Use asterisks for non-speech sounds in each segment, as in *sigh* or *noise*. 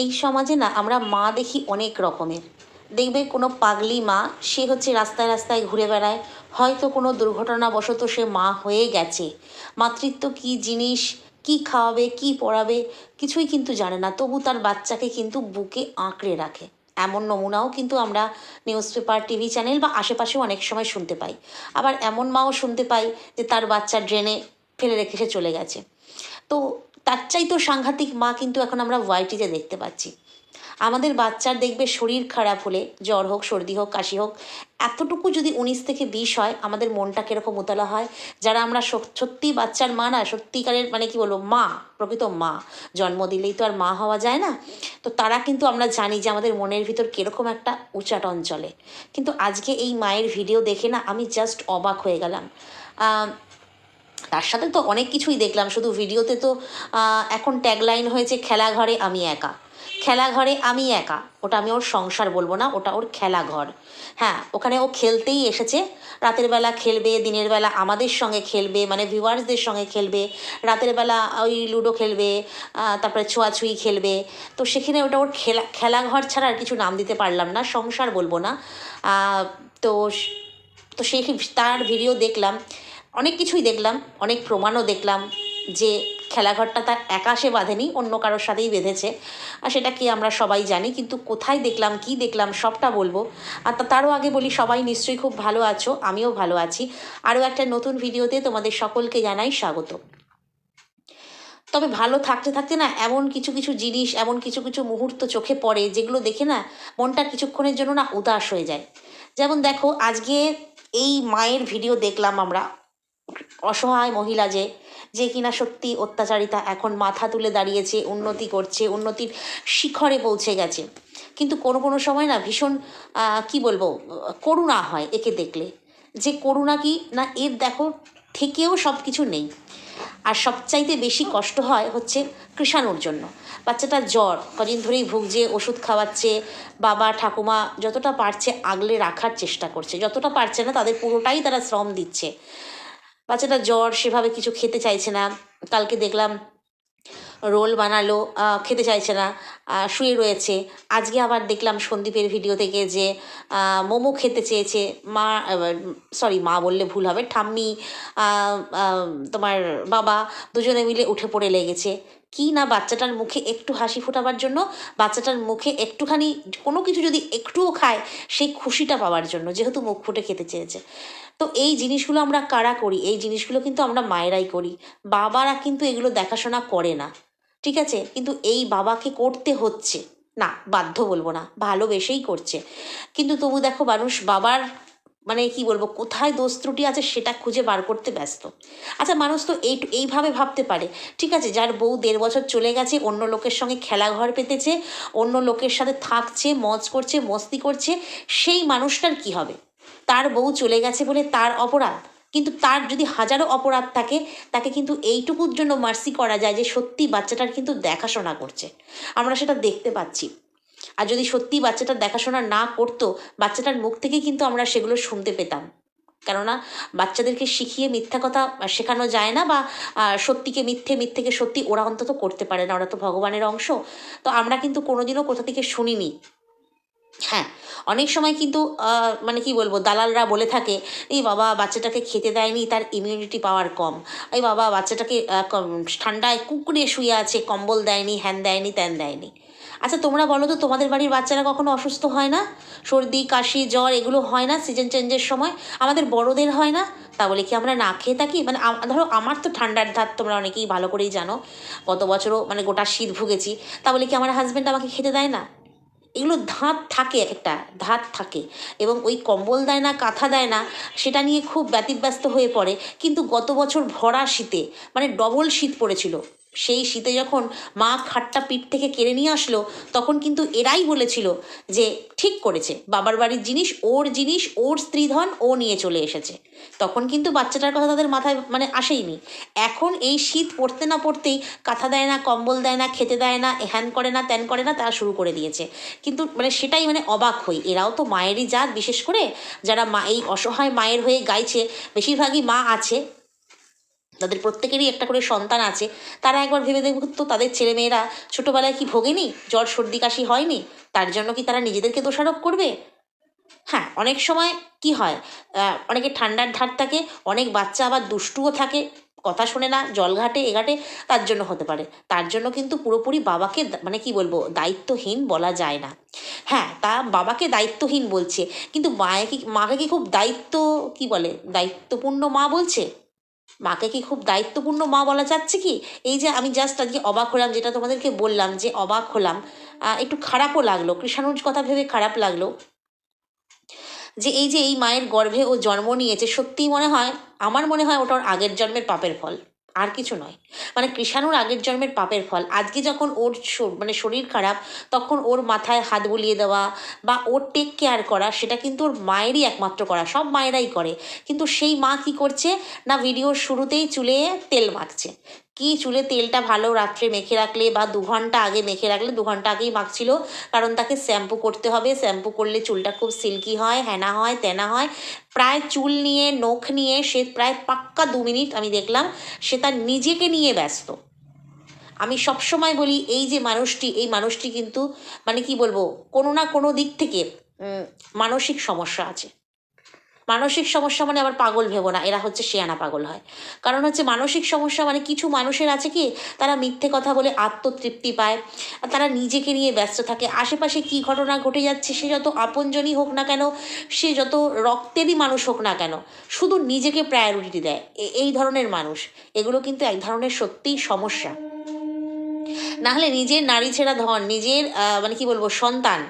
এই সমাজে না আমরা মা দেখি অনেক রকমের। দেখবে কোনো পাগলি মা, সে হচ্ছে রাস্তায় রাস্তায় ঘুরে বেড়ায়। হয়তো কোনো দুর্ঘটনাবশত সে মা হয়ে গেছে। মাতৃত্ব কী জিনিস, কি খাওয়াবে, কি পড়াবে, কিছুই কিন্তু জানে না। তবু তার বাচ্চাকে কিন্তু বুকে আঁকড়ে রাখে। এমন নমুনাও কিন্তু আমরা নিউজ পেপার টিভি চ্যানেল বা আশেপাশেও অনেক সময় শুনতে পাই। আবার এমন মাও শুনতে পাই যে তার বাচ্চা ড্রেনে ফেলে রেখে সে চলে গেছে। তো তার চাইতেও সাংঘাতিক মা কিন্তু এখন আমরা ওয়াইটিতে দেখতে পাচ্ছি। আমাদের বাচ্চার দেখবে শরীর খারাপ হলে, জ্বর হোক, সর্দি হোক, কাশি হোক, এতটুকু যদি উনিশ থেকে বিশ হয়, আমাদের মনটা কীরকম উতলা হয়? যারা আমরা সত্যি বাচ্চার মা না, সত্যিকারের মানে কি বলব, মা, প্রকৃত মা। জন্ম দিলেই তো আর মা হওয়া যায় না। তো তারা কিন্তু আমরা জানি যে আমাদের মনের ভিতর কীরকম একটা উচাটন চলে। কিন্তু আজকে এই মায়ের ভিডিও দেখে না আমি জাস্ট অবাক হয়ে গেলাম। তার সাথে তো অনেক কিছুই দেখলাম। শুধু ভিডিওতে তো এখন ট্যাগলাইন হয়েছে খেলাঘরে আমি একা। খেলাঘরে আমি একা। ওটা আমি ওর সংসার বলব না, ওটা ওর খেলাঘর। হ্যাঁ ওখানে ও খেলতেই এসেছে। রাতের বেলা খেলবে, দিনের বেলা আমাদের সঙ্গে খেলবে মানে ভিউয়ার্সদের সঙ্গে খেলবে। রাতের বেলা ওই লুডো খেলবে তারপরে ছোঁয়াছুঁই খেলবে। তো সেখানে ওটা ওর খেলা, খেলাঘর ছাড়া আর কিছু নাম দিতে পারলাম না, সংসার বলব না। তো তো সেই তার ভিডিও দেখলাম। অনেক কিছুই দেখলাম, অনেক প্রমাণও দেখলাম যে খেলাঘরটা তার একা সে বাঁধেনি, অন্য কারোর সাথেই বেঁধেছে। আর সেটা কি আমরা সবাই জানি, কিন্তু কোথায় দেখলাম, কি দেখলাম, সবটা বলব। আর তারও আগে বলি, সবাই নিশ্চয়ই খুব ভালো আছো, আমিও ভালো আছি। আরও একটা নতুন ভিডিওতে তোমাদের সকলকে জানাই স্বাগত। তবে ভালো থাকতে থাকতে না, এমন কিছু কিছু জিনিস, এমন কিছু কিছু মুহূর্ত চোখে পড়ে, যেগুলো দেখে না মনটা কিছুক্ষণের জন্য না উদাস হয়ে যায়। যেমন দেখো, আজকে এই মায়ের ভিডিও দেখলাম আমরা অসহায় মহিলা যে যে কিনা সত্যি অত্যাচারিতা এখন মাথা তুলে দাঁড়িয়েছে, উন্নতি করছে, উন্নতির শিখরে পৌঁছে গেছে। কিন্তু কোনো কোনো সময় না ভীষণ কি বলব, করুণা হয় একে দেখলে। যে করুণা কি না এর দেখো থেকেও সব কিছু নেই। আর সবচাইতে বেশি কষ্ট হয় হচ্ছে কৃষাণুর জন্য। বাচ্চাটা জ্বর, কদিন ধরেই ভুগছে, ওষুধ খাওয়াচ্ছে, বাবা, ঠাকুমা যতটা পারছে আগলে রাখার চেষ্টা করছে। যতটা পারছে না তাদের পুরোটাই তারা শ্রম দিচ্ছে। বাচ্চাটা জ্বর সেভাবে কিছু খেতে চাইছে না। কালকে দেখলাম রোল বানালো খেতে চাইছে না শুয়ে রয়েছে। আজকে আবার দেখলাম সন্দীপের ভিডিও থেকে যে মোমো খেতে চেয়েছে। মা সরি মা বললে ভুল হবে, ঠাম্মি তোমার বাবা দুজনে মিলে উঠে পড়ে লেগেছে। কি না বাচ্চাটার মুখে একটু হাসি ফোটাবার জন্য, বাচ্চাটার মুখে একটুখানি কোনো কিছু যদি একটুও খায়, সেই খুশিটা পাওয়ার জন্য, যেহেতু মুখ ফুটে খেতে চেয়েছে। তো এই জিনিসগুলো আমরা কারা করি? এই জিনিসগুলো কিন্তু আমরা মায়েরাই করি। বাবারা কিন্তু এগুলো দেখাশোনা করে না। ঠিক আছে? কিন্তু এই বাবাকে করতে হচ্ছে। না, বাধ্য বলব না, ভালোবেসেই করছে। কিন্তু তবু দেখো মানুষ বাবার মানে কি বলব, কোথায় দোষ ত্রুটি আছে সেটা খুঁজে বার করতে ব্যস্ত। আচ্ছা মানুষ তো এই, এইভাবে ভাবতে পারে। ঠিক আছে, যার বউ দেড় বছর চলে গেছে, অন্য লোকের সঙ্গে খেলাঘর পেতেছে, অন্য লোকের সাথে থাকছে, মজ করছে, মস্তি করছে, সেই মানুষটার কি হবে? তার বউ চলে গেছে বলে তার অপরাধ। কিন্তু তার যদি হাজারো অপরাধ থাকে, তাকে কিন্তু এইটুকুর জন্য মার্সি করা যায় যে সত্যি বাচ্চাটার কিন্তু দেখাশোনা করছে। আমরা সেটা দেখতে পাচ্ছি। আর যদি সত্যি বাচ্চাটার দেখাশোনা না করতো, বাচ্চাটার মুখ থেকে কিন্তু আমরা সেগুলো শুনতে পেতাম। কেননা বাচ্চাদেরকে শিখিয়ে মিথ্যা কথা শেখানো যায় না বা সত্যিকে মিথ্যে, মিথ্যেকে সত্যি ওরা অন্তত করতে পারে না। ওরা তো ভগবানের অংশ। তো আমরা কিন্তু কোনোদিনও কোথা থেকে শুনিনি হ্যাঁ অনেক সময় কিন্তু মানে কি বলব, দালালরা বলে থাকে, এই বাবা, বাচ্চাটাকে খেতে দেয়নি, তার ইমিউনিটি পাওয়ার কম। এই বাবা, বাচ্চাটাকে ঠান্ডায় কুকুরে শুয়ে আছে, কম্বল দেয়নি, হ্যান দেয়নি, ত্যান দেয়নি। আচ্ছা তোমরা বলো তো, তোমাদের বাড়ির বাচ্চারা কখনো অসুস্থ হয় না? সর্দি, কাশি, জ্বর, এগুলো হয় না সিজন চেঞ্জের সময়? আমাদের বড়দের হয় না? তা বলে কি আমরা না খেয়ে থাকি? মানে ধরো, আমার তো ঠান্ডার ধাত তোমরা অনেকেই ভালো করেই জানো, গত বছরও মানে গোটা শীত ভুগেছি। তা বলে কি আমার হাজব্যান্ড আমাকে খেতে দেয় না? এগুলো ধাঁত থাকে একটা ধাত থাকে এবং ওই কম্বল দেয় না, কাঁথা দেয় না, সেটা নিয়ে খুব ব্যতিব্যস্ত হয়ে পড়ে। কিন্তু গত বছর ভরা শীতে মানে ডবল শীত পড়েছিল। সেই শীতে যখন মা খাটটা পিঠ থেকে কেড়ে নিয়ে আসলো, তখন কিন্তু এরাই বলেছিল যে ঠিক করেছে, বাবার বাড়ির জিনিস, ওর জিনিস, ওর স্ত্রীধন, ও নিয়ে চলে এসেছে। তখন কিন্তু বাচ্চাটার কথা তাদের মাথায় মানে আসেইনি। এখন এই শীত পড়তে না পড়তেই কাঁথা দেয় না, কম্বল দেয় না, খেতে দেয় না হ্যান করে না ত্যান করে না, তারা শুরু করে দিয়েছে। কিন্তু মানে সেটাই মানে অবাক হই। এরাও তো মায়েরই জাত, বিশেষ করে যারা মা এই অসহায় মায়ের হয়ে গাইছে, বেশিরভাগই মা আছে। তাদের প্রত্যেকেরই একটা করে সন্তান আছে, তারা একবার ভেবে দেখব তো তাদের ছেলেমেয়েরা ছোটোবেলায় কি ভোগেনি? জ্বর, সর্দি, কাশি হয়নি? তার জন্য কি তারা নিজেদেরকে দোষারোপ করবে? হ্যাঁ অনেক সময় কি হয় অনেকে ঠান্ডার ধার থাকে, অনেক বাচ্চা আবার দুষ্টুও থাকে, কথা শোনে না, জল জলঘাটে এঘাটে তার জন্য হতে পারে। তার জন্য কিন্তু পুরোপুরি বাবাকে মানে কি বলব, দায়িত্বহীন বলা যায় না। হ্যাঁ তা বাবাকে দায়িত্বহীন বলছে, কিন্তু মায়ে কি, মাকে কি খুব দায়িত্ব, কি বলে, দায়িত্বপূর্ণ মা বলছে? মাকে কি খুব দায়িত্বপূর্ণ মা বলা যাচ্ছে কি? এই যে আমি জাস্ট আজকে অবাক হলাম, যেটা তোমাদেরকে বললাম যে অবাক হলাম একটু খারাপও লাগল, কৃষাণুর কথা ভেবে খারাপ লাগল। যে এই যে এই মায়ের গর্ভে ও জন্ম নিয়েছে, সত্যিই মনে হয়, আমার মনে হয় ওটা ওর আগের জন্মের পাপের ফল। আর কিছু নয়। মানে কৃষাণুর আগের জন্মের পাপের ফল। আজকে যখন ওর মানে শরীর খারাপ, তখন ওর মাথায় হাত বুলিয়ে দেওয়া বা ওর টেক কেয়ার করা, সেটা কিন্তু ওর মায়েরই একমাত্র করা। সব মায়েরাই করে। কিন্তু সেই মা কি করছে? না ভিডিওর শুরুতেই চুলে তেল মাখছে। কি চুলে তেলটা ভালো রাত্রে মেখে রাখলে বা দু ঘণ্টা আগে মেখে রাখলে, দু ঘণ্টা আগেই মাখছিল। কারণ তাকে শ্যাম্পু করতে হবে। শ্যাম্পু করলে চুলটা খুব সিল্কি হয়, হেনা হয়, তেনা হয়। প্রায় চুল নিয়ে, নখ নিয়ে সে প্রায় পাক্কা দু মিনিট আমি দেখলাম, সে তার নিজেকে নিয়ে ব্যস্ত। আমি সবসময় বলি, এই যে মানুষটি, এই মানুষটি কিন্তু মানে কি বলব, কোনো না কোনো দিক থেকে মানসিক সমস্যা আছে। মানসিক সমস্যা মানে আবার পাগল ভেবো না, এরা হচ্ছে শেয়ানা পাগল হয়। কারণ হচ্ছে মানসিক সমস্যা মানে কিছু মানুষের আছে কি, তারা মিথ্যে কথা বলে আত্মতৃপ্তি পায় তারা নিজেকে নিয়ে ব্যস্ত থাকে। আশেপাশে কি ঘটনা ঘটে যাচ্ছে সে যত আপনজনই হোক না কেন, সে যত রক্তেরই মানুষ হোক না কেন, শুধু নিজেকে প্রায়োরিটি দেয়। এই ধরনের মানুষ, এগুলো কিন্তু এক ধরনের সত্যিই সমস্যা। নাহলে নিজের নারী ছেড়া ধন, নিজের মানে কি বলব, সন্তান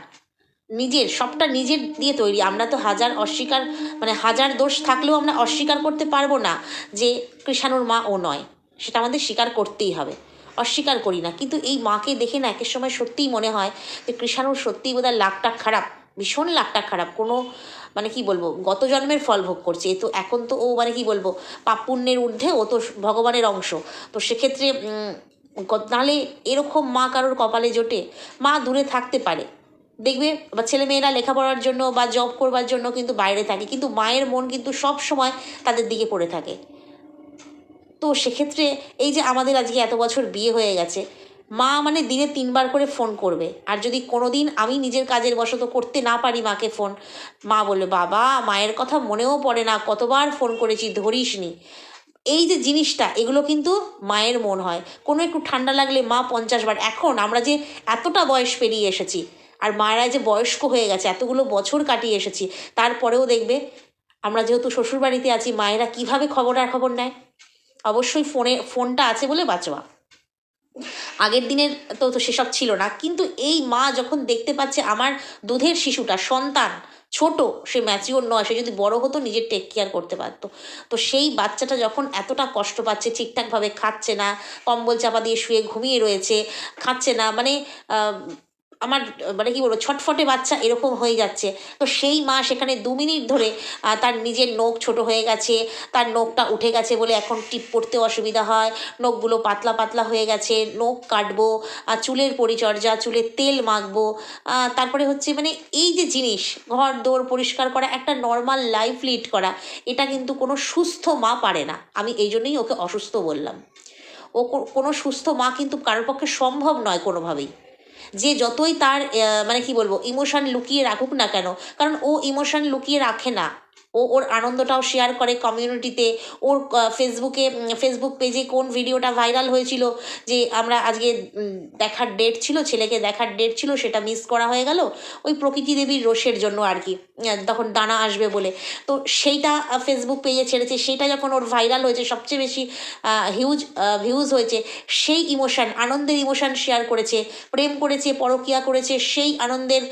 নিজের, সবটা নিজের দিয়ে তৈরি। আমরা তো হাজার অস্বীকার মানে হাজার দোষ থাকলেও আমরা অস্বীকার করতে পারব না যে কৃষাণুর মা ও নয়। সেটা আমাদের স্বীকার করতেই হবে। অস্বীকার করি না। কিন্তু এই মাকে দেখে না একের সময় সত্যিই মনে হয় যে কৃষাণুর সত্যিই বোধহয় লাখটা খারাপ, ভীষণ লাখটা খারাপ। কোনো মানে কি বলব, গত জন্মের ফল ভোগ করছে। এ তো এখন তো ও মানে কি বলব পাপ পুণ্যের ঊর্ধ্বে ও তো ভগবানের অংশ। তো সেক্ষেত্রে নাহলে এরকম মা কারোর কপালে জোটে। মা দূরে থাকতে পারে। দেখবে বা ছেলেমেয়েরা লেখাপড়ার জন্য বা জব করবার জন্য কিন্তু বাইরে থাকে, কিন্তু মায়ের মন কিন্তু সব সময় তাদের দিকে পড়ে থাকে। তো সেক্ষেত্রে এই যে আমাদের আজকে এত বছর বিয়ে হয়ে গেছে, মা মানে দিনে তিনবার করে ফোন করবে। আর যদি কোনো দিন আমি নিজের কাজের বশত করতে না পারি মাকে ফোন মা বলবে, বাবা, মায়ের কথা মনেও পড়ে না, কতবার ফোন করেছি, ধরিস নি। এই যে জিনিসটা, এগুলো কিন্তু মায়ের মন হয়। কোনো একটু ঠান্ডা লাগলে মা পঞ্চাশ বার, এখন আমরা যে এতটা বয়স পেরিয়ে এসেছি আর মায়েরা যে বয়স্ক হয়ে গেছে, এতগুলো বছর কাটিয়ে এসেছি, তারপরেও দেখবে আমরা যেহেতু শ্বশুরবাড়িতে আছি, মায়েরা কীভাবে খবর আর খবর নেয়? অবশ্যই ফোনে, ফোনটা আছে বলে বাঁচোয়া আগের দিনের তো তো সেসব ছিল না, কিন্তু এই মা যখন দেখতে পাচ্ছে আমার দুধের শিশুটা, সন্তান, ছোট, সে ম্যাচিওর নয়, সে যদি বড় হতো, নিজের টেক কেয়ার করতে পারতো। তো সেই বাচ্চাটা যখন এতটা কষ্ট পাচ্ছে, ঠিকঠাকভাবে খাচ্ছে না, কম্বল চাপা দিয়ে শুয়ে ঘুমিয়ে রয়েছে, খাচ্ছে না মানে আমার মানে কি বলব, ছটফটে বাচ্চা এরকম হয়ে যাচ্ছে। তো সেই মা সেখানে দু মিনিট ধরে তার নিজের নখ ছোট হয়ে গেছে, তার নখটা উঠে গেছে বলে এখন টিপ পড়তে অসুবিধা হয়, নখগুলো পাতলা পাতলা হয়ে গেছে, নখ কাটবো চুলের পরিচর্যা চুলের তেল মাখবো তারপরে হচ্ছে মানে এই যে জিনিস, ঘর দোর পরিষ্কার করা, একটা নর্মাল লাইফ লিড করা, এটা কিন্তু কোনো সুস্থ মা পারে না। আমি এই জন্যই ওকে অসুস্থ বললাম। ও কোনো সুস্থ মা কিন্তু কারোর পক্ষে সম্ভব নয় কোনোভাবেই। যে যতই তার মানে কি বলব ইমোশান লুকিয়ে রাখুক না কেন, কারণ ও ইমোশান লুকিয়ে রাখে না। ও ওর আনন্দটাও শেয়ার করে কমিউনিটিতে ওর ফেসবুকে ফেসবুক পেজে কোন ভিডিওটা ভাইরাল হয়েছিল, যে আমরা আজকে দেখার ডেট ছিল, ছেলেকে দেখার ডেট ছিল, সেটা মিস করা হয়ে গেল। ওই প্রকৃতি দেবীর রোষের জন্য আর কি তখন দানা আসবে বলে। তো সেইটা ফেসবুক পেজে ছেড়েছে। সেইটা যখন ওর ভাইরাল হয়েছে, সবচেয়ে বেশি হিউজ ভিউজ হয়েছে, সেই ইমোশন আনন্দের ইমোশান শেয়ার করেছে, প্রেম করেছে, পরকিয়া করেছে, সেই আনন্দের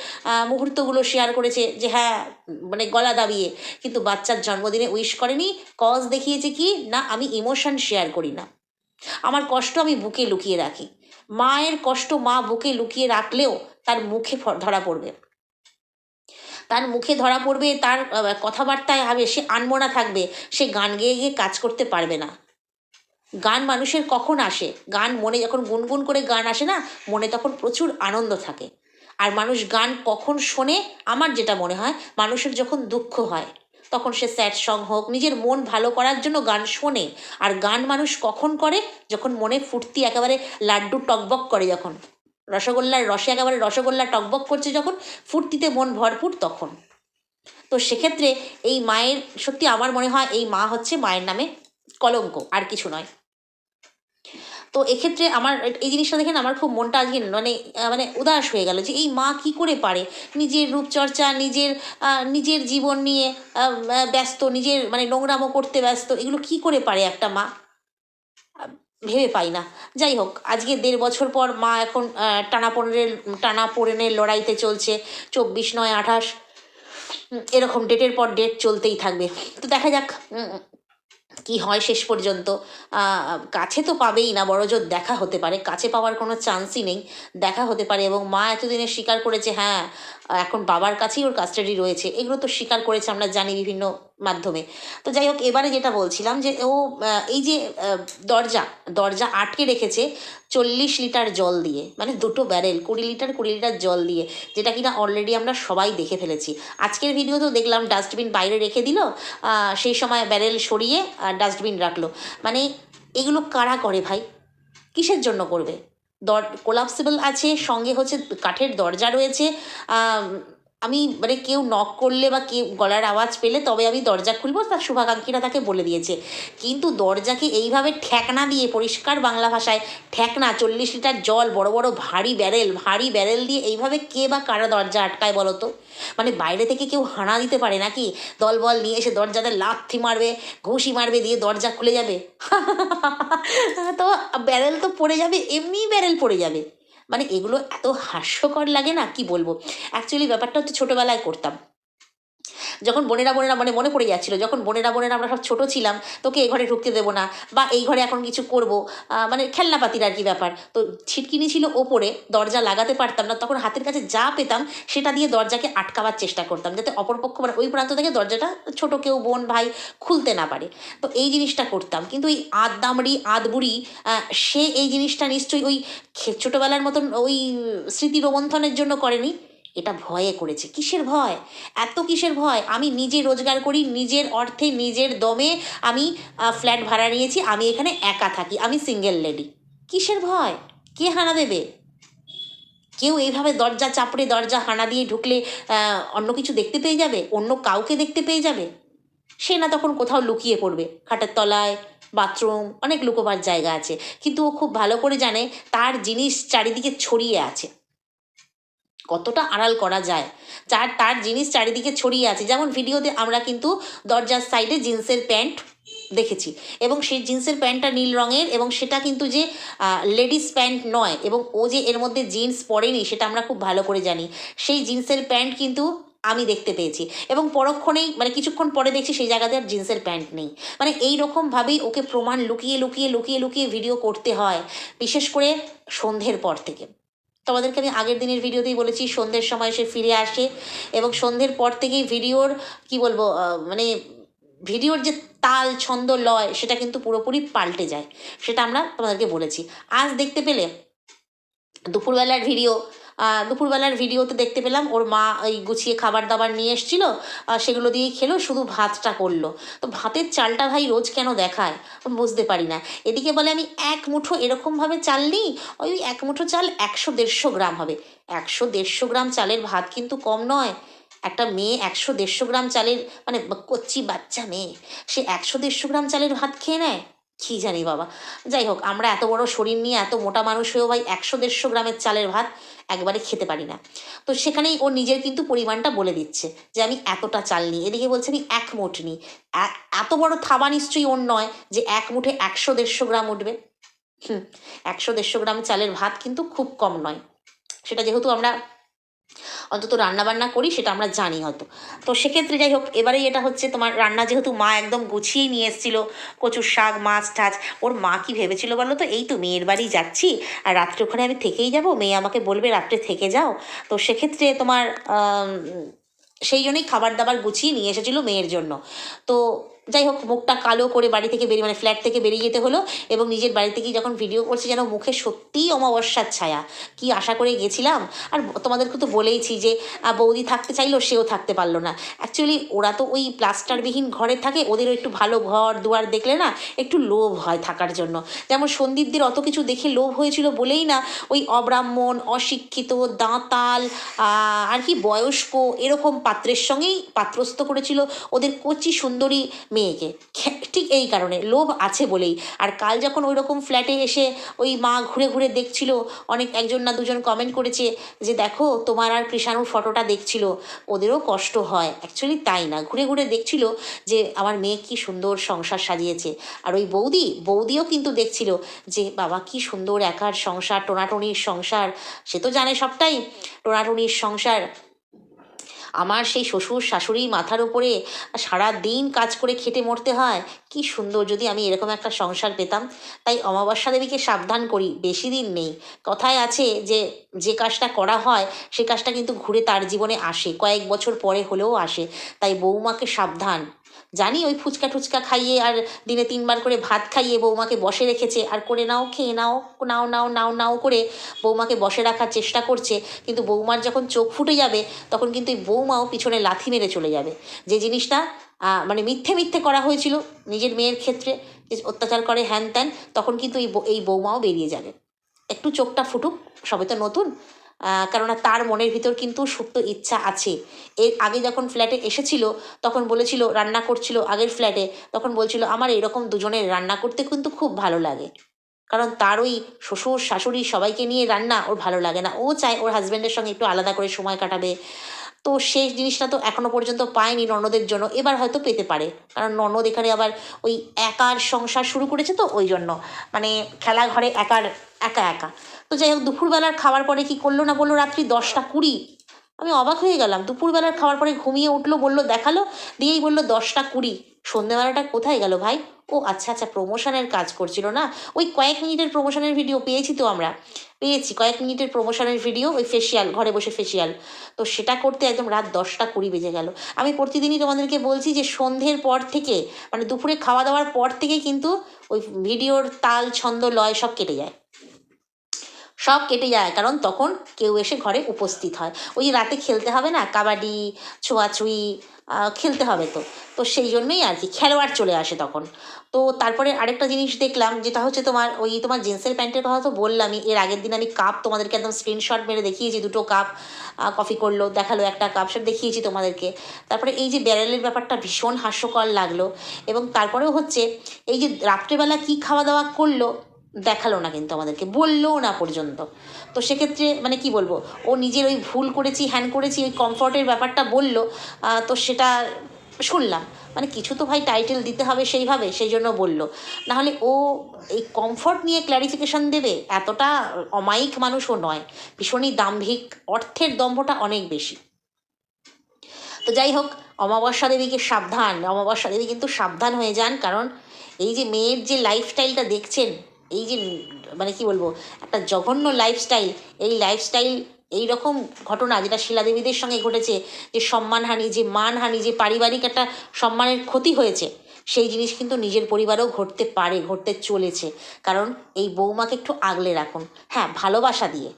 মুহূর্তগুলো শেয়ার করেছে, যে হ্যাঁ মানে গলা দাবিয়ে। কিন্তু বাচ্চার জন্মদিনে উইশ করেনি কজ দেখিয়েছে কি, না, আমি ইমোশন শেয়ার করি না। আমার কষ্ট আমি বুকে লুকিয়ে রাখি। মায়ের কষ্ট মা বুকে লুকিয়ে রাখলেও তার মুখে ধরা পড়বে। তার মুখে ধরা পড়বে, তার কথাবার্তায় হবে সে আনমনা থাকবে, সে গান গেয়ে গিয়ে কাজ করতে পারবে না। গান মানুষের কখন আসে? গান মনে যখন গুনগুন করে গান আসে না, মনে তখন প্রচুর আনন্দ থাকে। আর মানুষ গান কখন শোনে? আমার যেটা মনে হয়, মানুষের যখন দুঃখ হয়, তখন সে স্যাড সং হোক, নিজের মন ভালো করার জন্য গান শোনে। আর গান মানুষ কখন করে? যখন মনে ফুর্তি একেবারে লাড্ডু টকবক করে যখন। রসগোল্লার রসে, একেবারে রসগোল্লা টকবক করছে যখন, ফুর্তিতে মন ভরপুর তখন। তো সেক্ষেত্রে এই মায়ের, সত্যি আমার মনে হয় এই মা হচ্ছে মায়ের নামে কলঙ্ক, আর কিছু নয়। তো এক্ষেত্রে আমার এই জিনিসটা দেখেন আমার খুব মনটা আজকে মানে মানে উদাস হয়ে গেল যে এই মা কি করে পারে? নিজের রূপচর্চা নিজের নিজের জীবন নিয়ে ব্যস্ত নিজের মানে নোংরামো করতে ব্যস্ত এগুলো কি করে পারে একটা মা? ভেবে পাই না। যাই হোক আজকে দেড় বছর পর মা এখন আহ, টানাপোড়েনের টানাপোড়েনের লড়াইতে চলছে চব্বিশ নয় আঠাশ এরকম ডেটের পর ডেট চলতেই থাকবে। তো দেখা যাক কি হয় শেষ পর্যন্ত? কাছে তো পাবেই না, বড় জোর দেখা হতে পারে। কাছে পাওয়ার কোনো চান্সই নেই, দেখা হতে পারে এবং মা এতদিনে স্বীকার করেছে হ্যাঁ এখন বাবার কাছেই ওর কাস্টাডি রয়েছে। এগুলো তো স্বীকার করেছে আমরা জানি বিভিন্ন মাধ্যমে। তো যাই হোক, এবারে যেটা বলছিলাম যে ও এই যে দরজা দরজা আটকে রেখেছে চল্লিশ লিটার জল দিয়ে মানে দুটো ব্যারেল কুড়ি লিটার কুড়ি লিটার জল দিয়ে, যেটা কিনা অলরেডি আমরা সবাই দেখে ফেলেছি। আজকের ভিডিওতেও দেখলাম ডাস্টবিন বাইরে রেখে দিল সেই সময় ব্যারেল সরিয়ে ডাস্টবিন রাখল। মানে এগুলো কারা করে ভাই? কিসের জন্য করবে? দর কোলাপসিবল আছে সঙ্গে হচ্ছে কাঠের দরজা রয়েছে আম, মানে কেউ নক করলে বা কেউ গলার আওয়াজ পেলে তবে আমি দরজা খুলবো তার শুভাকাঙ্ক্ষীরা তাকে বলে দিয়েছে। কিন্তু দরজাকে এইভাবে ঠেকনা দিয়ে পরিষ্কার বাংলা ভাষায় ঠেকনা চল্লিশ লিটার জল বড় বড় ভারী ব্যারেল ভারী ব্যারেল দিয়ে এইভাবে কে বা কারা দরজা আটকায় বলো তো? মানে বাইরে থেকে কেউ হানা দিতে পারে নাকি? দলবল নিয়ে এসে দরজাতে লাথি মারবে ঘুষি মারবে দিয়ে দরজা খুলে যাবে? *laughs* তো ব্যারেল তো পড়ে যাবে এমনিই ব্যারেল পড়ে যাবে। মানে এগুলো এত হাস্যকর লাগে না? কি বলব? অ্যাকচুয়ালি ব্যাপারটা হচ্ছে ছোটোবেলায় করতাম। যখন বোনেরা বোনেরা মানে মনে পড়ে যাচ্ছিল, যখন বোনেরা বোনেরা আমরা সব ছোটো ছিলাম, তোকে এই ঘরে ঢুকতে দেবো না, বা এই ঘরে এখন কিছু করব মানে খেলনাপাতির আর কি ব্যাপার। তো ছিটকিনি ছিল ওপরে, দরজা লাগাতে পারতাম না, তখন হাতের কাছে যা পেতাম সেটা দিয়ে দরজাকে আটকাবার চেষ্টা করতাম, যাতে অপরপক্ষ মানে ওই প্রান্ত থেকে দরজাটা ছোট কেউ, বোন, ভাই খুলতে না পারে। তো এই জিনিসটা করতাম। কিন্তু ওই আদ দামড়ি আদ বুড়ি সে এই জিনিসটা নিশ্চয়ই ওই ছোটোবেলার মতন ওই স্মৃতি রোমন্থনের জন্য করেনি। এটা ভয়ে করেছে। কিসের ভয়? এত কিসের ভয়? আমি নিজে রোজগার করি, নিজের অর্থে, নিজের দমে আমি ফ্ল্যাট ভাড়া নিয়েছি, আমি এখানে একা থাকি, আমি সিঙ্গেল লেডি কিসের ভয়? কে হানা দেবে? কেউ এইভাবে দরজা চাপড়ে, দরজা হানা দিয়ে ঢুকলে অন্য কিছু দেখতে পেয়ে যাবে? অন্য কাউকে দেখতে পেয়ে যাবে? সে না তখন কোথাও লুকিয়ে পড়বে, খাটের তলায়, বাথরুম, অনেক লুকোবার জায়গা আছে। কিন্তু ও খুব ভালো করে জানে, তার জিনিস চারিদিকে ছড়িয়ে আছে। কতটা আড়াল করা যায়। যার তার জিনিস চারিদিকে ছড়িয়ে আছে। যেমন ভিডিওতে আমরা কিন্তু দরজার সাইডে জিন্সের প্যান্ট দেখেছি এবং সেই জিন্সের প্যান্টটা নীল রঙের এবং সেটা কিন্তু যে লেডিস প্যান্ট নয় এবং ও যে এর মধ্যে জিন্স পরেনি সেটা আমরা খুব ভালো করে জানি। সেই জিন্সের প্যান্ট কিন্তু আমি দেখতে পেয়েছি এবং পরক্ষণেই মানে কিছুক্ষণ পরে দেখছি সেই জায়গাতে আর জিন্সের প্যান্ট নেই। মানে এই রকমভাবেই ওকে প্রমাণ লুকিয়ে লুকিয়ে লুকিয়ে লুকিয়ে ভিডিও করতে হয়, বিশেষ করে সন্ধ্যের পর থেকে। তোমাদেরকে আমি আগের দিনের ভিডিওতেই বলেছি, সন্ধ্যের সময় সে ফিরে আসে এবং সন্ধ্যের পর থেকেই ভিডিওর, কি বলব মানে ভিডিওর যে তাল, ছন্দ, লয়, সেটা কিন্তু পুরোপুরি পাল্টে যায়। সেটা আমরা তোমাদেরকে বলেছি। আজ দেখতে পেলে দুপুরবেলার ভিডিও দুপুরবেলার ভিডিওতে দেখতে পেলাম, ওর মা ওই গুছিয়ে খাবার দাবার নিয়ে এসেছিল সেগুলো দিয়েই খেলো, শুধু ভাতটা করল। তো ভাতের চালটা ভাই রোজ কেন দেখায়? বুঝতে পারি না। এদিকে বলে, আমি এক মুঠো এরকমভাবে চাল নিই, ওই এক মুঠো চাল একশো দেড়শো গ্রাম হবে। একশো দেড়শো গ্রাম চালের ভাত কিন্তু কম নয়। একটা মেয়ে একশো দেড়শো গ্রাম চালের মানে কচ্ছি বাচ্চা মেয়ে, সে একশো দেড়শো গ্রাম চালের ভাত খেয়ে নেয়? কী জানি বাবা। যাই হোক, আমরা এত বড় শরীর নিয়ে এত মোটা মানুষ হয়েও ভাই একশো দেড়শো গ্রামের চালের ভাত একবারে খেতে পারি না। তো সেখানেই ও নিজের কিন্তু পরিমাণটা বলে দিচ্ছে যে, আমি এতটা চাল নিই। এদিকে বলছে, আমি এক মুঠ নিই। এত বড় থাবা নিশ্চয়ই ওর নয় যে, এক মুঠে একশো দেড়শো গ্রাম উঠবে। হুম, একশো দেড়শো গ্রাম চালের ভাত কিন্তু খুব কম নয়। সেটা যেহেতু আমরা অন্তত রান্না বান্না করি, সেটা আমরা জানি হয়তো। তো সেক্ষেত্রে যাই হোক, এবারেই এটা হচ্ছে তোমার রান্না যেহেতু মা একদম গুছিয়েই নিয়ে এসেছিল, কচুর শাক, মাছ, টাছ, ওর মা কি ভেবেছিল বলো তো? এই তো মেয়ের বাড়ি যাচ্ছি, আর রাত্রে ওখানে আমি থেকেই যাব, মেয়ে আমাকে বলবে রাত্রে থেকে যাও। তো সেক্ষেত্রে তোমার সেই জন্যই খাবার দাবার গুছিয়ে নিয়ে এসেছিল মেয়ের জন্য। তো যাই হোক, মুখটা কালো করে বাড়ি থেকে বেরিয়ে মানে ফ্ল্যাট থেকে বেরিয়ে যেতে হলো এবং নিজের বাড়ি থেকেই যখন ভিডিও করছে যেন মুখে সত্যিই অমাবস্যার ছায়া। কি আশা করে গেছিলাম? আর তোমাদেরকে তো বলেইছি যে বৌদি থাকতে চাইলো, সেও থাকতে পারল না। অ্যাকচুয়ালি ওরা তো ওই প্লাস্টারবিহীন ঘরে থাকে, ওদেরও একটু ভালো ঘর দুয়ার দেখলে না একটু লোভ হয় থাকার জন্য। যেমন সন্দীপদের অত কিছু দেখে লোভ হয়েছিল বলেই না, ওই অব্রাহ্মণ, অশিক্ষিত, দাঁতাল আর কি বয়স্ক, এরকম পাত্রের সঙ্গেই পাত্রস্থ করেছিল। ওদের কচি সুন্দরী মেয়েকে। ঠিক এই কারণে লোভ আছে বলেই। আর কাল যখন ওই রকম ফ্ল্যাটে এসে ওই মা ঘুরে ঘুরে দেখছিল, অনেক একজন না দুজন কমেন্ট করেছে যে, দেখো, তোমার আর কৃষাণুর ফটোটা দেখছিল। ওদেরও কষ্ট হয়। অ্যাকচুয়ালি তাই না। ঘুরে ঘুরে দেখছিল যে, আমার মেয়ে কি সুন্দর সংসার সাজিয়েছে। আর ওই বৌদি, বৌদিও কিন্তু দেখছিল যে, বাবা, কি সুন্দর একার সংসার, টোনাটনির সংসার। সে তো জানে সবটাই, টোনাটনির সংসার। আমার সেই শ্বশুর শাশুড়ি মাথার উপরে সারা দিন কাজ করে খেটে মরতে হয়, কি সুন্দর যদি আমি এরকম একটা সংসার পেতাম। তাই অমাবস্যা দেবীকে সাবধান করি, বেশি দিন নেই। কথায় আছে যে যে কাজটা করা হয়, সে কাজটা কিন্তু ঘুরে তার জীবনে আসে, কয়েক বছর পরে হলেও আসে। তাই বৌমাকে সাবধান। জানি ওই ফুচকা টুচকা খাইয়ে আর দিনে তিনবার করে ভাত খাইয়ে বৌমাকে বসে রেখেছে। আর করে নাও, খেয়ে নাও নাও নাও নাও নাও করে বৌমাকে বসে রাখার চেষ্টা করছে। কিন্তু বৌমার যখন চোখ ফুটে যাবে, তখন কিন্তু এই বৌমাও পিছনে লাথি মেরে চলে যাবে। যে জিনিসটা মানে মিথ্যে মিথ্যে করা হয়েছিল নিজের মেয়ের ক্ষেত্রে, যে অত্যাচার করে হ্যান ত্যান, তখন কিন্তু এই এই বৌমাও বেরিয়ে যাবে। একটু চোখটা ফুটুক, সবে তো নতুন কেননা তার মনের ভিতর কিন্তু সুপ্ত ইচ্ছা আছে। এর আগে যখন ফ্ল্যাটে এসেছিল, তখন বলেছিল, রান্না করছিল আগের ফ্ল্যাটে তখন বলছিল, আমার এরকম দুজনের রান্না করতে কিন্তু খুব ভালো লাগে। কারণ তার ওই শ্বশুর, শাশুড়ি সবাইকে নিয়ে রান্না ওর ভালো লাগে না। ও চায় ওর হাজব্যান্ডের সঙ্গে একটু আলাদা করে সময় কাটাবে। তো সেই জিনিসটা তো এখনও পর্যন্ত পায়নি ননদের জন্য। এবার হয়তো পেতে পারে। কারণ ননদ এখানে আবার ওই একার সংসার শুরু করেছে তো ওই জন্য। মানে খেলা ঘরে একার, একা একা। তো যাই হোক, দুপুরবেলার খাওয়ার পরে কি করল না বলল রাত্রি দশটা কুড়ি? আমি অবাক হয়ে গেলাম। দুপুরবেলার খাওয়ার পরে ঘুমিয়ে উঠল, বলল, দেখাল? দিয়েই বলল, দশটা কুড়ি। সন্ধ্যেবেলাটা কোথায় গেল ভাই? ও আচ্ছা আচ্ছা প্রমোশনের কাজ করছিল না? ওই কয়েক মিনিটের প্রমোশনের ভিডিও পেয়েছি তো আমরা। পেয়েছি, কয়েক মিনিটের প্রমোশনের ভিডিও ওই ফেসিয়াল ঘরে বসে ফেসিয়াল তো সেটা করতে একদম রাত দশটা কুড়ি বেজে গেল। আমি প্রতিদিনই তোমাদেরকে বলছি যে সন্ধ্যের পর থেকে মানে দুপুরে খাওয়া দাওয়ার পর থেকে কিন্তু ওই ভিডিওর তাল, ছন্দ, লয় সব কেটে যায়। সব কেটে যায়, কারণ তখন কেউ এসে ঘরে উপস্থিত হয়। ওই রাতে খেলতে হবে না, কাবাডি ছোঁয়াছুঁয়ি খেলতে হবে তো। তো সেই জন্যই আর কি, খেলোয়াড় চলে আসে তখন। তো তারপরে আরেকটা জিনিস দেখলাম, যেটা হচ্ছে তোমার, ওই তোমার জিন্সের প্যান্টের কথা তো বললামই, এর আগের দিন আমি কাপ তোমাদেরকে একদম স্ক্রিনশট মেরে দেখিয়েছি, দুটো কাপ কফি করল, দেখাল একটা কাপ সব দেখিয়েছি তোমাদেরকে। তারপরে এই যে ব্যারেলের ব্যাপারটা ভীষণ হাস্যকর লাগল, এবং তারপরেও হচ্ছে, এই যে রাত্রেবেলা কী খাওয়া দাওয়া করল দেখাল না কিন্তু আমাদেরকে বললোও না পর্যন্ত। তো সেক্ষেত্রে মানে কি বলব, ও নিজের ওই ভুল করেছি, হ্যান করেছি, ওই কমফর্টের ব্যাপারটা বলল তো সেটা শুনলাম। মানে কিছু তো ভাই টাইটেল দিতে হবে সেইভাবে, সেই জন্য বলল। নাহলে ও এই কমফর্ট নিয়ে ক্ল্যারিফিকেশন দেবে, এতটা অমায়িক মানুষও নয়। ভীষণই দাম্ভিক, অর্থের দম্ভটা অনেক বেশি। তো যাই হোক, অমাবস্যা দেবীকে সাবধান, অমাবস্যা দেবী কিন্তু সাবধান হয়ে যান, কারণ এই যে মেয়ের যে লাইফস্টাইলটা দেখছেন এই যে মানে কি বলব, একটা জঘন্য লাইফস্টাইল এই লাইফস্টাইল এই রকম ঘটনা যেটা শিলাদেবীদের সঙ্গে ঘটেছে, যে সম্মানহানি, যে মানহানি, যে পারিবারিক একটা সম্মানের ক্ষতি হয়েছে, সেই জিনিস কিন্তু নিজের পরিবারেও ঘটতে পারে, ঘটতে চলেছে। কারণ এই বৌমাকে একটু আগলে রাখুন। হ্যাঁ ভালোবাসা দিয়ে।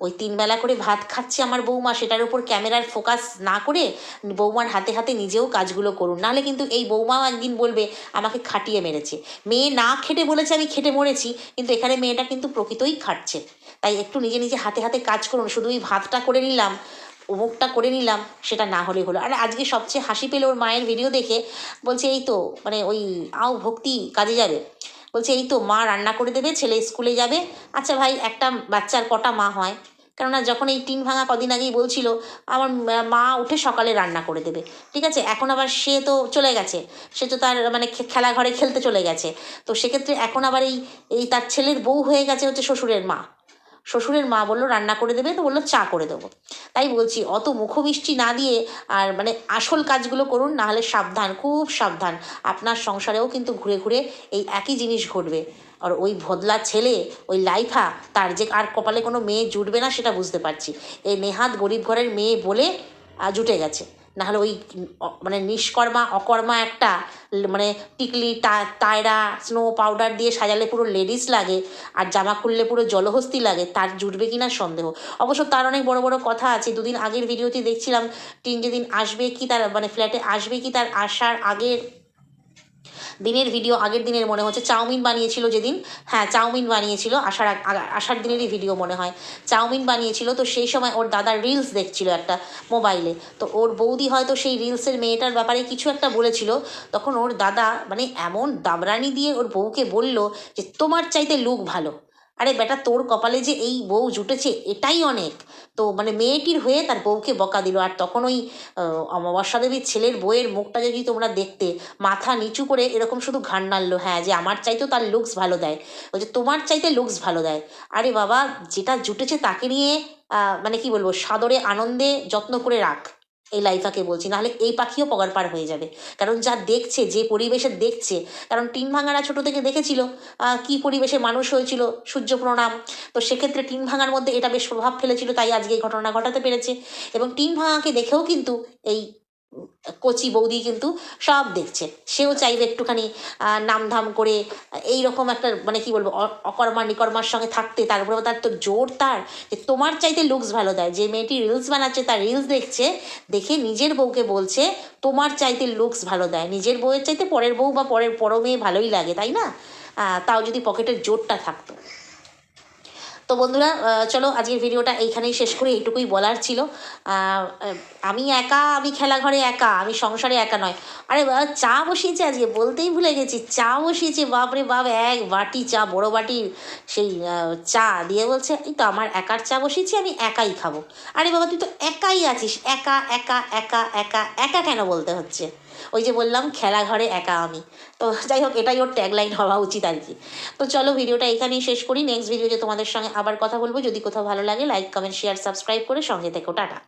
ওই তিনবেলা করে ভাত খাচ্ছে আমার বৌমা, সেটার উপর ক্যামেরার ফোকাস না করে বৌমার হাতে হাতে নিজেও কাজগুলো করুন। নাহলে কিন্তু এই বৌমাও একদিন বলবে, আমাকে খাটিয়ে মেরেছে। মেয়ে না খেটে বলেছে, আমি খেটে মরেছি। কিন্তু এখানে মেয়েটা কিন্তু প্রকৃতই খাটছে। তাই একটু নিজে নিজে হাতে হাতে কাজ করুন। শুধু ওই ভাতটা করে নিলাম অমুকটা করে নিলাম, সেটা না হলে হলো। আর আজকে সবচেয়ে হাসি পেলে ওর মায়ের ভিডিও দেখে, বলছে, এই তো মানে ওই আও ভক্তি কাজে যাবে। বলছে, এই তো মা রান্না করে দেবে, ছেলে স্কুলে যাবে। আচ্ছা ভাই, একটা বাচ্চার কটা মা হয়? কেননা যখন এই টিন ভাঙা কদিন আগেই বলছিল, আমার মা- উঠে সকালে রান্না করে দেবে। ঠিক আছে, এখন আবার সে তো চলে গেছে। সে তো তার মানে খে- খেলা ঘরে খেলতে চলে গেছে। তো সেক্ষেত্রে এখন আবার এই এই তার ছেলের বউ হয়ে গেছে হচ্ছে শ্বশুরের মা। শ্বশুরের মা বলল, রান্না করে দেবে? তো বলল, চা করে দেবো। তাই বলছি, অত মুখমিষ্টি না দিয়ে আর মানে আসল কাজগুলো করুন নাহলে সাবধান, খুব সাবধান। আপনার সংসারেও কিন্তু ঘুরে ঘুরে এই একই জিনিস ঘটবে। আর ওই ভদলা ছেলে, ওই লাইফা, তার যে আর কপালে কোনো মেয়ে জুটবে না, সেটা বুঝতে পারছি। এই নেহাত গরিব ঘরের মেয়ে বলে জুটে গেছে। নাহলে ওই মানে নিষ্কর্মা, অকর্মা একটা মানে টিকলি তায়রা স্নো পাউডার দিয়ে সাজালে পুরো লেডিস লাগে, আর জামা খুললে পুরো জলহস্তি লাগে, তার জুটবে কি না সন্দেহ। অবশ্য তার অনেক বড় বড় কথা আছে, দুদিন আগের ভিডিওতে দেখছিলাম টিন যেদিন আসবে কি তার মানে ফ্ল্যাটে আসবে কি তার আসার আগের দিনের ভিডিও আগের দিনের মনে হচ্ছে। চাউমিন বানিয়েছিল যেদিন। হ্যাঁ চাউমিন বানিয়েছিল। আসার আসার দিনেরই ভিডিও মনে হয়। চাউমিন বানিয়েছিল। তো সেই সময় ওর দাদার রিলস দেখছিল একটা মোবাইলে তো ওর বৌদি হয়তো সেই রিলসের মেয়েটার ব্যাপারে কিছু একটা বলেছিল। তখন ওর দাদা মানে এমন দাবরানি দিয়ে ওর বউকে বলল যে, তোমার চাইতে লুক ভালো। আরে বেটা, তোর কপালে যে এই বউ জুটেছে, এটাই অনেক। তো মানে মেয়েটির হয়ে তার বউকে বকা দিল। আর তখন ওই অমাবস্যা দেবীর ছেলের বউয়ের মুখটা যদি তোমরা দেখতে, মাথা নিচু করে এরকম শুধু ঘাড় নাড়লো হ্যাঁ যে আমার চাইতেও তার লুকস ভালো দেয়। বলছে তোমার চাইতে লুকস ভালো দেয়। আরে বাবা, যেটা জুটেছে তাকে নিয়ে মানে কি বলব, সাদরে আনন্দে যত্ন করে রাখ। এই লাইফাকে বলছি, নাহলে এই পাখিও পগার পার হয়ে যাবে। কারণ যা দেখছে, যে পরিবেশে দেখছে, কারণ টিন ভাঙারা ছোটো থেকে দেখেছিল কি পরিবেশে মানুষ হয়েছিল, সূর্য প্রণাম। তো সেক্ষেত্রে টিন ভাঙার মধ্যে এটা বেশ প্রভাব ফেলেছিল, তাই আজকে এই ঘটনা ঘটাতে পেরেছে। এবং টিন ভাঙাকে দেখেও কিন্তু এই কচি বৌদি কিন্তু সব দেখছে। সেও চাইবে একটুখানি নামধাম করে এই রকম একটা মানে কি বলব অকর্মা নিকর্মার সঙ্গে থাকতে তারপরে তার তো জোর তার, যে তোমার চাইতে লুকস ভালো দেয় যে মেয়েটি রিলস বানাচ্ছে, তার রিলস দেখছে, দেখে নিজের বউকে বলছে, তোমার চাইতে লুকস ভালো দেয় নিজের বউয়ের চাইতে পরের বউ বা পরের পর মেয়ে ভালোই লাগে, তাই না? তাও যদি পকেটের জোরটা থাকতো। তো বন্ধুরা চলো আজকের ভিডিওটা এইখানেই শেষ করে, এইটুকুই বলার ছিল। আমি একা, আমি খেলা ঘরে একা, আমি সংসারে একা নয়। আরে বাবা, চা বসিয়েছে আজকে, বলতেই ভুলে গেছি, চা বসিয়েছে, বাপরে বাপ, এক বাটি চা, বড় বাটির সেই চা দিয়ে বলছে, এই তো আমার একার চা বসিয়েছি, আমি একাই খাব। আরে বাবা, তুই তো একাই আছিস, একা একা একা একা একা কেন বলতে হচ্ছে? ওই যে বললাম, খেলা ঘরে একা আমি। তো যাই হোক, এটাই ওর ট্যাগলাইন হওয়া উচিত আর কি। তো চলো ভিডিওটা এখানেই শেষ করি। নেক্সট ভিডিওতে তোমাদের সঙ্গে আবার কথা বলব। যদি কোথাও ভালো লাগে লাইক কমেন্ট শেয়ার সাবস্ক্রাইব করে সঙ্গে থেকো। টাটা।